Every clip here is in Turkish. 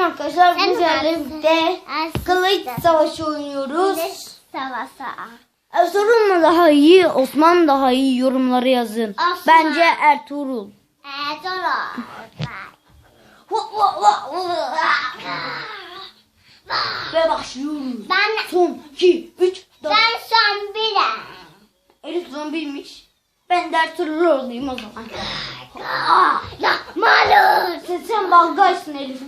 Bugün arkadaşlar varsın. birlikte Aslında. kılıç savaşı oynuyoruz. Savaşa. Ertuğrul mu daha iyi, Osman daha iyi yorumları yazın. Osman. Bence Ertuğrul. Ertuğrul. Ve başlıyoruz. Ben Son 2, 3, 4. ben son bile. Elif son bilmiş. Ben de Ertuğrul olayım o zaman. Ya malum. Sen, sen balgaysın Elif.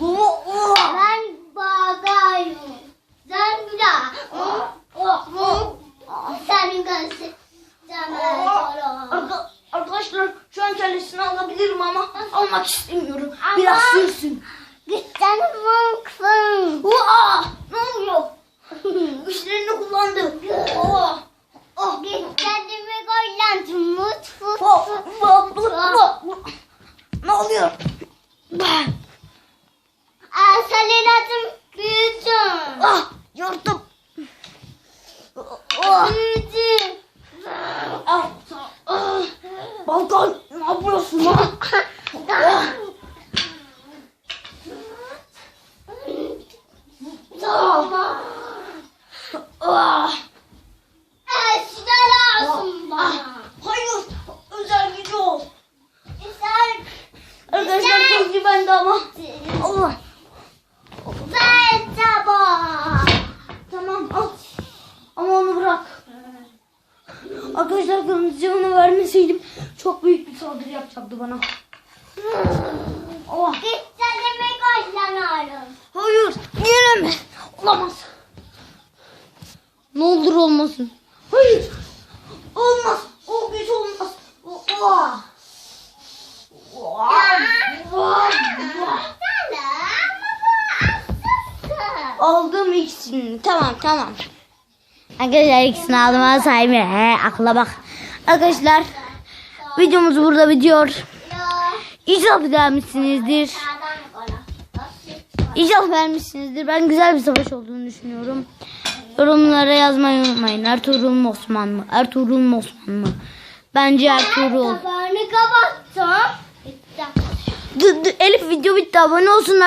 Ben bagayım. Sen bir daha. Senin gözün. Sen Ertuğrul. Arka- Arkadaşlar şu an kellesini alabilirim ama almak istemiyorum. Ama- Biraz sürsün. Gitten mıksın. Aa, ne oluyor? Güçlerini kullandı. Oh, oh, Gitten mi koylan mutfu. oh, oh, oh, oh. Ne oluyor? 아, 뭐였어? Arkadaşlar kılıcı onu vermeseydim çok büyük bir saldırı yapacaktı bana. Gitten mi koylan Hayır. Yine mi? Olamaz. Ne olur olmasın. Hayır. Olmaz. O güç olmaz. Oha. Oha. Oha. Aldım ikisini. Tamam tamam. Arkadaşlar ikisini aldım ama sahibi. He akla bak. Arkadaşlar videomuz burada bitiyor. İnşallah beğenmişsinizdir. İnşallah beğenmişsinizdir. Ben güzel bir savaş olduğunu düşünüyorum. Yorumlara yazmayı unutmayın. Ertuğrul mu Osman mı? Ertuğrul mu Osman mı? Bence Ertuğrul. Kapağını kapattım. Elif video bitti. Abone olsunlar.